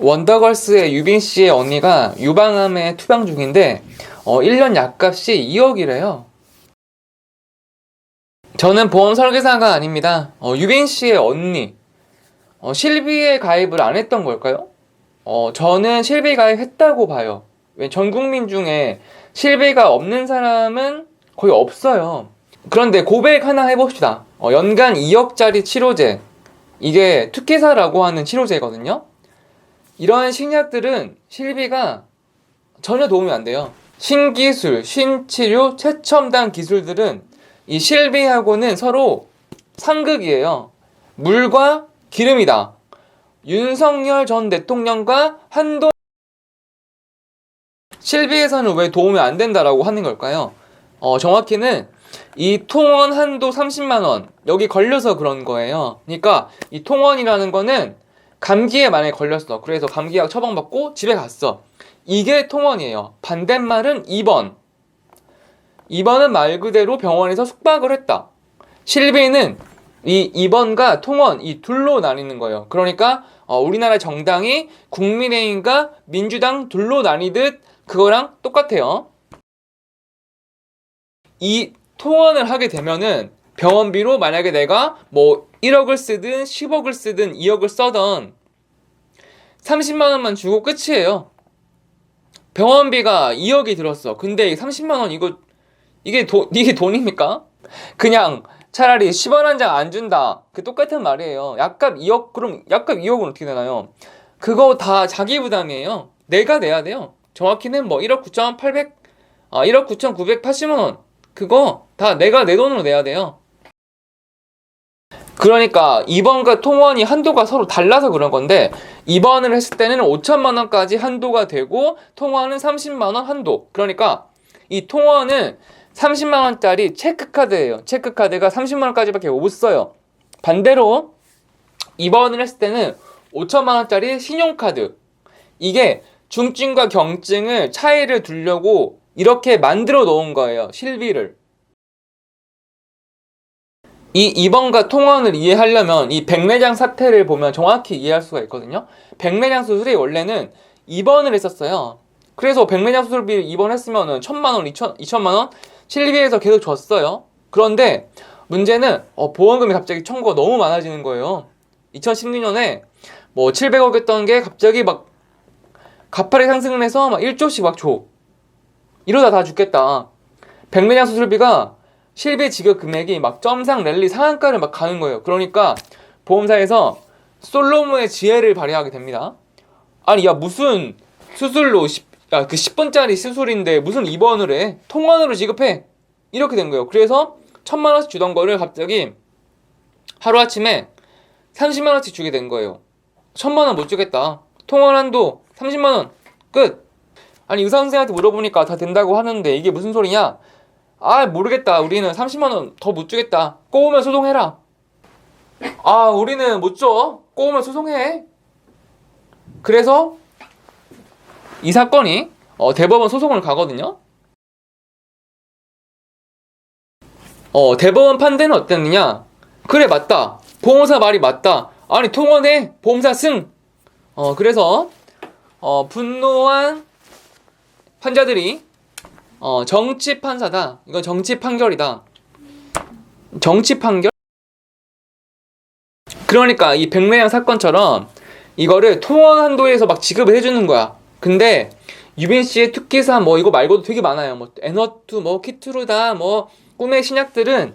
원더걸스의 유빈 씨의 언니가 유방암에 투병 중인데 어, 1년 약값이 2억이래요. 저는 보험 설계사가 아닙니다. 어, 유빈 씨의 언니 어, 실비에 가입을 안 했던 걸까요? 어, 저는 실비 가입했다고 봐요. 왜 전 국민 중에 실비가 없는 사람은 거의 없어요. 그런데 고백 하나 해봅시다. 어, 연간 2억짜리 치료제. 이게 투키사라고 하는 치료제거든요. 이러한 신약들은 실비가 전혀 도움이 안 돼요. 신기술, 신치료, 최첨단 기술들은 이 실비하고는 서로 상극이에요. 물과 기름이다. 윤석열 전 대통령과 한도 실비에서는 왜 도움이 안 된다라고 하는 걸까요? 어, 정확히는 이 통원 한도 30만 원 여기 걸려서 그런 거예요. 그러니까 이 통원이라는 거는 감기에 만약에 걸렸어. 그래서 감기약 처방받고 집에 갔어. 이게 통원이에요. 반대말은 2번. 2번은 말 그대로 병원에서 숙박을 했다. 실비는 이 2번과 통원 이 둘로 나뉘는 거예요. 그러니까 어, 우리나라 정당이 국민의힘과 민주당 둘로 나뉘듯 그거랑 똑같아요. 이 통원을 하게 되면은 병원비로 만약에 내가 뭐 1억을 쓰든 10억을 쓰든 2억을 써던 30만 원만 주고 끝이에요. 병원비가 2억이 들었어. 근데 30만 원 이거 이게 돈 이게 돈입니까? 그냥 차라리 10원 한 장 안 준다. 그 똑같은 말이에요. 약값 2억 그럼 약값 2억은 어떻게 되나요? 그거 다 자기 부담이에요. 내가 내야 돼요. 정확히는 뭐 1억 9,800 아 1억 9,980만 원. 그거 다 내가 내 돈으로 내야 돼요. 그러니까 2번과 통원이 한도가 서로 달라서 그런 건데 2번을 했을 때는 5천만 원까지 한도가 되고 통원은 30만 원 한도. 그러니까 이 통원은 30만 원짜리 체크카드예요. 체크카드가 30만 원까지밖에 못 써요. 반대로 2번을 했을 때는 5천만 원짜리 신용카드. 이게 중증과 경증을 차이를 두려고 이렇게 만들어 놓은 거예요. 실비를. 이 2번과 통원을 이해하려면 이 백내장 사태를 보면 정확히 이해할 수가 있거든요. 백내장 수술이 원래는 2번을 했었어요. 그래서 백내장 수술비 2번 했으면은 1000만 원, 2천, 2천만 원 실비에서 계속 줬어요. 그런데 문제는 어, 보험금이 갑자기 청구가 너무 많아지는 거예요. 2016년에 뭐 700억 했던 게 갑자기 막 가파르게 상승을 해서 막 1조씩 막 줘. 이러다 다 죽겠다. 백내장 수술비가 실비 지급 금액이 막 점상 랠리 상한가를 막 가는 거예요. 그러니까 보험사에서 솔로몬의 지혜를 발휘하게 됩니다. 아니 야 무슨 수술로 10, 야, 그 10분짜리 수술인데 무슨 입원을 해? 통원으로 지급해. 이렇게 된 거예요. 그래서 천만 원씩 주던 거를 갑자기 하루아침에 30만 원씩 주게 된 거예요. 천만 원 못 주겠다. 통원 한도 30만 원 끝. 아니 의사 선생한테 물어보니까 다 된다고 하는데 이게 무슨 소리냐? 아 모르겠다. 우리는 30만 원 더 못 주겠다. 꼬우면 소송해라. 아 우리는 못 줘. 꼬우면 소송해. 그래서 이 사건이 어, 대법원 소송을 가거든요. 어, 대법원 판대는 어땠느냐? 그래 맞다. 보험사 말이 맞다. 아니 통원해 보험사 승. 어 그래서 어, 분노한 판자들이 어, 정치 판사다. 이건 정치 판결이다. 정치 판결? 그러니까 이 백내양 사건처럼 이거를 통원 한도에서 막 지급을 해주는 거야. 근데 유빈 씨의 특기사 뭐 이거 말고도 되게 많아요. 뭐 에너투, 뭐 키트루다, 뭐 꿈의 신약들은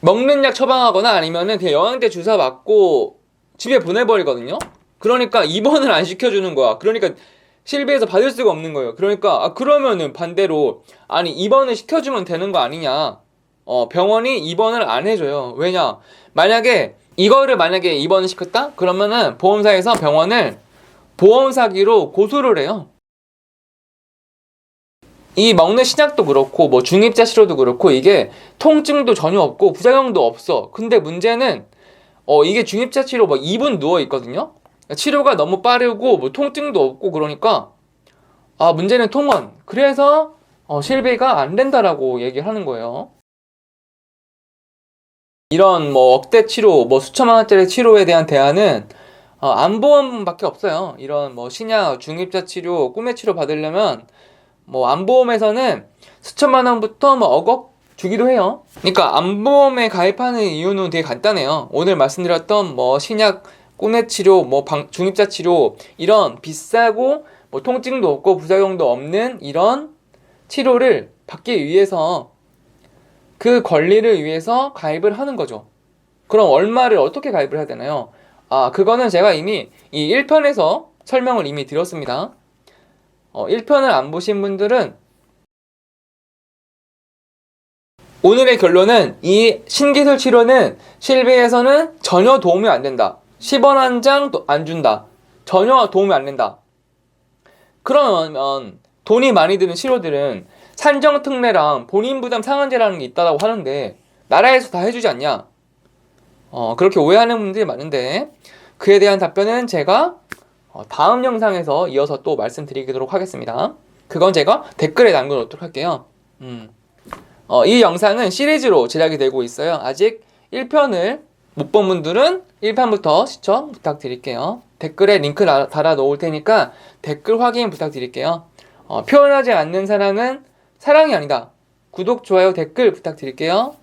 먹는 약 처방하거나 아니면은 그냥 영양제 주사 맞고 집에 보내버리거든요. 그러니까 입원을 안 시켜주는 거야. 그러니까 실비에서 받을 수가 없는 거예요. 그러니까 아 그러면은 반대로 아니 입원을 시켜주면 되는 거 아니냐? 어 병원이 입원을 안 해줘요. 왜냐? 만약에 이거를 만약에 입원을 시켰다? 그러면은 보험사에서 병원을 보험 사기로 고소를 해요. 이 먹는 신약도 그렇고 뭐 중입자 치료도 그렇고 이게 통증도 전혀 없고 부작용도 없어. 근데 문제는 어 이게 중입자 치료 뭐 2분 누워 있거든요. 치료가 너무 빠르고 뭐 통증도 없고 그러니까 아 문제는 통원. 그래서 어, 실비가 안 된다라고 얘기를 하는 거예요. 이런 뭐 억대 치료, 뭐 수천만 원짜리 치료에 대한 대안은 어, 안보험밖에 없어요. 이런 뭐 신약, 중입자 치료, 꿈의 치료 받으려면 뭐 안보험에서는 수천만 원부터 뭐 억억 주기도 해요. 그러니까 안보험에 가입하는 이유는 되게 간단해요. 오늘 말씀드렸던 뭐 신약, 꿈의 치료, 뭐 방- 중입자 치료 이런 비싸고 뭐 통증도 없고 부작용도 없는 이런 치료를 받기 위해서 그 권리를 위해서 가입을 하는 거죠. 그럼 얼마를 어떻게 가입을 해야 되나요? 아, 그거는 제가 이미 이 1편에서 설명을 이미 드렸습니다. 어, 1편을 안 보신 분들은 오늘의 결론은 이 신기술 치료는 실비에서는 전혀 도움이 안 된다. 10원 한 장 안 준다. 전혀 도움이 안 된다. 그러면 돈이 많이 드는 치료들은 산정특례랑 본인 부담 상한제라는 게 있다고 하는데 나라에서 다 해주지 않냐? 어, 그렇게 오해하는 분들이 많은데 그에 대한 답변은 제가 어, 다음 영상에서 이어서 또 말씀드리도록 하겠습니다. 그건 제가 댓글에 남겨놓도록 할게요. 음. 어, 이 영상은 시리즈로 제작이 되고 있어요. 아직 1편을 못 본 분들은 1편부터 시청 부탁드릴게요. 댓글에 링크 나- 달아 놓을 테니까 댓글 확인 부탁드릴게요. 어, 표현하지 않는 사랑은 사랑이 아니다. 구독, 좋아요, 댓글 부탁드릴게요.